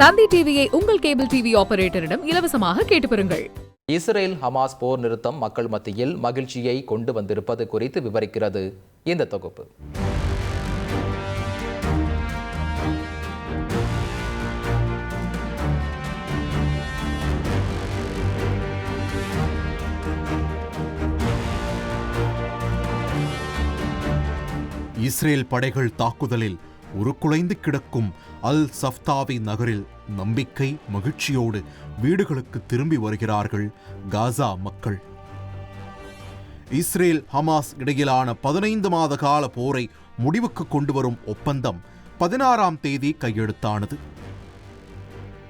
தந்தி டிவியை உங்கள் cable TV ஆபரேட்டரிடம் இலவசமாக கேட்டு பெறுங்கள். இஸ்ரேல் ஹமாஸ் போர் நிறுத்தம் மக்கள் மத்தியில் மகிழ்ச்சியை கொண்டு வந்திருப்பது குறித்து விவரிக்கிறது இந்த தொகுப்பு. இஸ்ரேல் படைகள் தாக்குதலில் உருக்குலைந்து கிடக்கும் அல் சஃப்தாவி நகரில் நம்பிக்கை மகிழ்ச்சியோடு வீடுகளுக்கு திரும்பி வருகிறார்கள் காசா மக்கள். இஸ்ரேல் ஹமாஸ் இடையிலான பதினைந்து மாத கால போரை முடிவுக்கு கொண்டு வரும் ஒப்பந்தம் பதினாறாம் தேதி கையெழுத்தானது.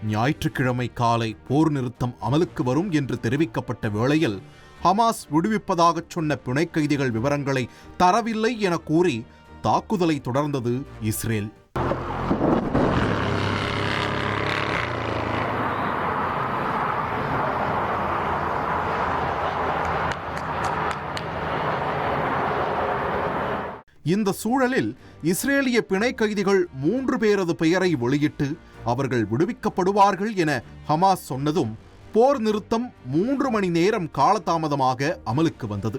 ஞாயிற்றுக்கிழமை காலை போர் நிறுத்தம் அமலுக்கு வரும் என்று தெரிவிக்கப்பட்ட வேளையில் ஹமாஸ் விடுவிப்பதாகச் சொன்ன பிணை கைதிகள் விவரங்களை தரவில்லை என கூறி தாக்குதலை தொடர்ந்தது இஸ்ரேல். இந்த சூழலில் இஸ்ரேலிய பிணை கைதிகள் மூன்று பேரது பெயரை வெளியிட்டு அவர்கள் விடுவிக்கப்படுவார்கள் என ஹமாஸ் சொன்னதும் போர் நிறுத்தம் மூன்று மணி நேரம் காலதாமதமாக அமலுக்கு வந்தது.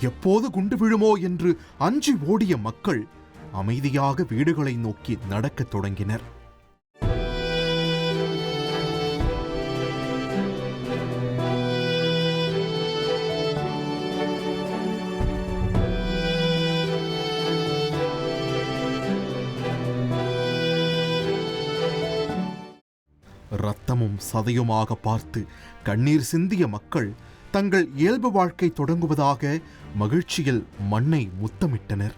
எப்போது குண்டு விழுமோ என்று அஞ்சி ஓடிய மக்கள் அமைதியாக வீடுகளை நோக்கி நடக்கத் தொடங்கினர். ரத்தமும் சதையுமாக பார்த்து கண்ணீர் சிந்திய மக்கள் தங்கள் இயல்பு வாழ்க்கை தொடங்குவதாக மகிழ்ச்சியில் மண்ணை முத்தமிட்டனர்.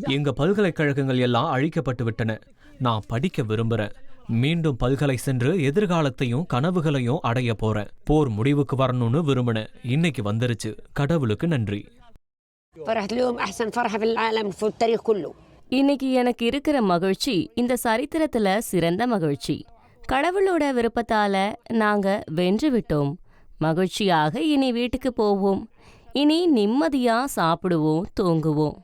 எங்க பல்கலைக்கழகங்கள் எல்லாம் அழிக்கப்பட்டு விட்டன நான் படிக்க விரும்புறேன். மீண்டும் பல்கலை சென்று எதிர்காலத்தையும் கனவுகளையும் அடைய போறேன். போர் முடிவுக்கு வரணும்னு விரும்பினேன். இன்னைக்கு வந்துருச்சு. கடவுளுக்கு நன்றி. فرحت اليوم احسن فرحه في العالم في التاريخ كله இன்னைக்கு எனக்கு இருக்கிற மகிழ்ச்சி இந்த சரித்திரத்துல சிறந்த மகிழ்ச்சி கடவுளோட விருப்பத்தால நாங்க வென்று விட்டோம் மகிழ்ச்சியாக இனி வீட்டுக்கு போவோம் இனி நிம்மதியா சாப்பிடுவோம் தூங்குவோம்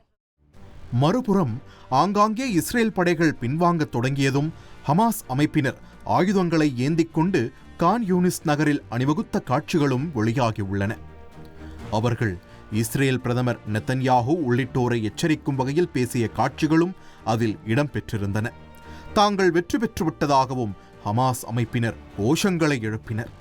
மறுபுறம் ஆங்காங்கே இஸ்ரேல் படைகள் பின்வாங்கத் தொடங்கியதும் ஹமாஸ் அமைப்பினர் ஆயுதங்களை ஏந்திக் கொண்டு கான் யூனிஸ் நகரில் அணிவகுத்த காட்சிகளும் வெளியாகியுள்ளன அவர்கள் இஸ்ரேல் பிரதமர் நெத்தன்யாகு உள்ளிட்டோரை எச்சரிக்கும் வகையில் பேசிய காட்சிகளும் அதில் இடம்பெற்றிருந்தன. தாங்கள் வெற்றி பெற்றுவிட்டதாகவும் ஹமாஸ் அமைப்பினர் கோஷங்களை எழுப்பினர்.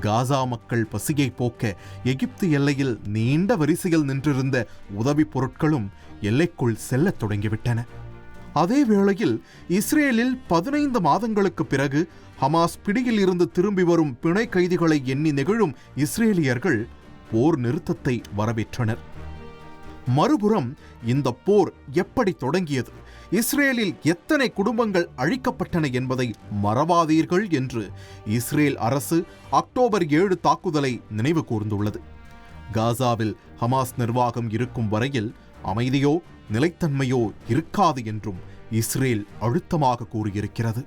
காசா மக்கள் பசியை போக்க எகிப்து எல்லையில் நீண்ட வரிசையில் நின்றிருந்த உதவிப் பொருட்களும் எல்லைக்குள் செல்லத் தொடங்கிவிட்டன. அதே வேளையில் இஸ்ரேலில் பதினைந்து மாதங்களுக்கு பிறகு ஹமாஸ் பிடியில் இருந்து திரும்பி வரும் பிணை கைதிகளை எண்ணி நெகிழும் இஸ்ரேலியர்கள் போர் நிறுத்தத்தை வரவேற்றனர். மறுபுறம் இந்த போர் எப்படி தொடங்கியது? இஸ்ரேலில் எத்தனை குடும்பங்கள் அழிக்கப்பட்டன என்பதை மறவாதீர்கள் என்று இஸ்ரேல் அரசு அக்டோபர் ஏழு தாக்குதலை நினைவு கூர்ந்துள்ளது. காசாவில் ஹமாஸ் நிர்வாகம் இருக்கும் வரையில் அமைதியோ நிலைத்தன்மையோ இருக்காது என்றும் இஸ்ரேல் அழுத்தமாக கூறியிருக்கிறது.